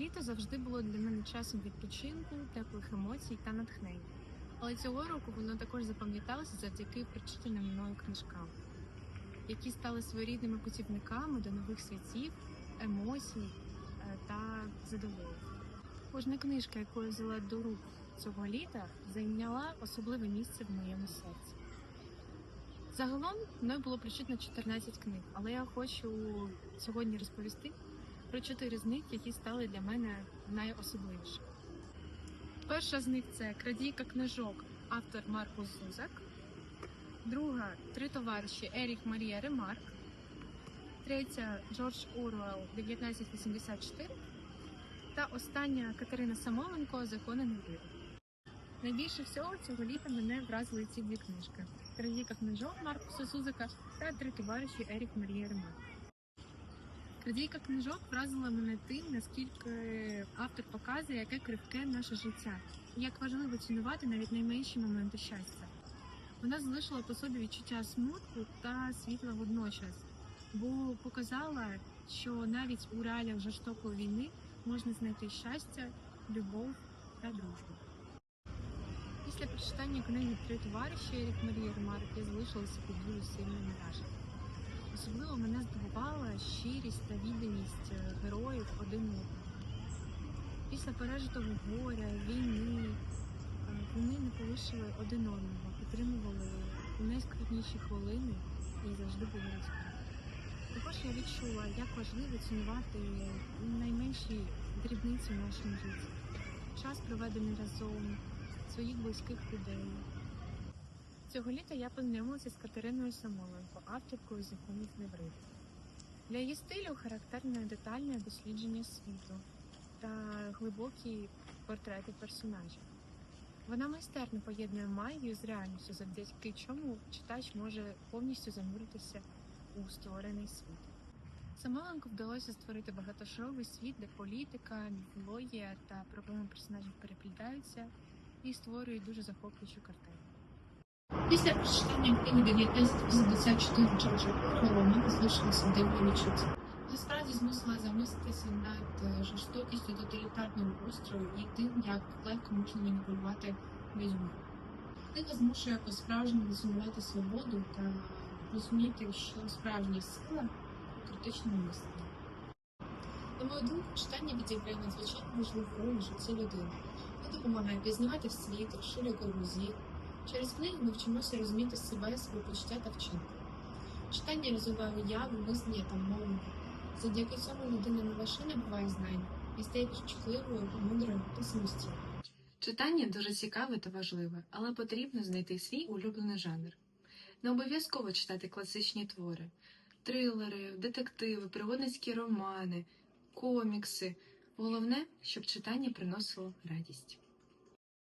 Літо завжди було для мене часом відпочинку, теплих емоцій та натхнення. Але цього року воно також запам'яталося завдяки прочитаним мною книжкам, які стали своєрідними путівниками до нових світів, емоцій е, та задоволень. Кожна книжка, яку я взяла до рук цього літа, зайняла особливе місце в моєму серці. Загалом мною було прочитано 14 книг, але я хочу сьогодні розповісти про чотири з них, які стали для мене найособливішими. Перша з них це Крадійка книжок, автор Маркус Зузак. Друга три товариші Еріх Марія Ремарк. Третя Джордж Оруелл 1984. Та остання Катерина Самоленко Закони невіри. Найбільше всього цього літа мене вразили ці дві книжки: Крадійка книжок Маркуса Сузака та три товариші Еріх Марія Ремарк. Крадійка книжок вразила мене тим, наскільки автор показує, яке кривке наше життя, і як важливо цінувати навіть найменші моменти щастя. Вона залишила по собі відчуття смутку та світла водночас, бо показала, що навіть у реаліях жорстокої війни можна знайти щастя, любов та дружбу. Після прочитання книги Три товариші Ерік Марії Ремарк я залишилася під дуже сильним враженням. Особливо мене здивувала щирість та відданість е, героїв один одному. Після пережитого горя, війни е, вони не полишили один одного, підтримували у найскрутніші хвилини і завжди були разом. Також я відчула, як важливо цінувати найменші дрібниці в нашому житті. Час проведений разом, своїх близьких людей. Цього літа я познайомилася з Катериною Самоленко, авторкою законів неврити. Для її стилю характерне детальне дослідження світу та глибокі портрети персонажів. Вона майстерно поєднує магію з реальністю, завдяки чому читач може повністю зануритися у створений світ. Самоленко вдалося створити багатошовий світ, де політика, міфологія та проблеми персонажів переплітаються і створюють дуже захоплюючу картину. Після прочитання книги 1984 Джорджа Орвелла у мене залишилося дивне відчуття. Я справді змусила замислитися над е, жорстокістю тоталітарного устрою і тим, як легко можна маніпулювати людьми. Книга змушує по-справжньому цінувати свободу та розуміти, що справжня сила критичному мисленні. На мою думку, читання відіграє надзвичайно важливу роль у житті людини. Воно допомагає пізнавати світ, розширює кругозір, Через книги ми вчимося розуміти себе, свої почуття та вчинки. Читання розвиває уяву, мислення та мову. Завдяки цьому людина не лише набуває знань, і стає чутливою, мудрою та самостійною. Читання дуже цікаве та важливе, але потрібно знайти свій улюблений жанр. Не обов'язково читати класичні твори, трилери, детективи, пригодницькі романи, комікси. Головне, щоб читання приносило радість.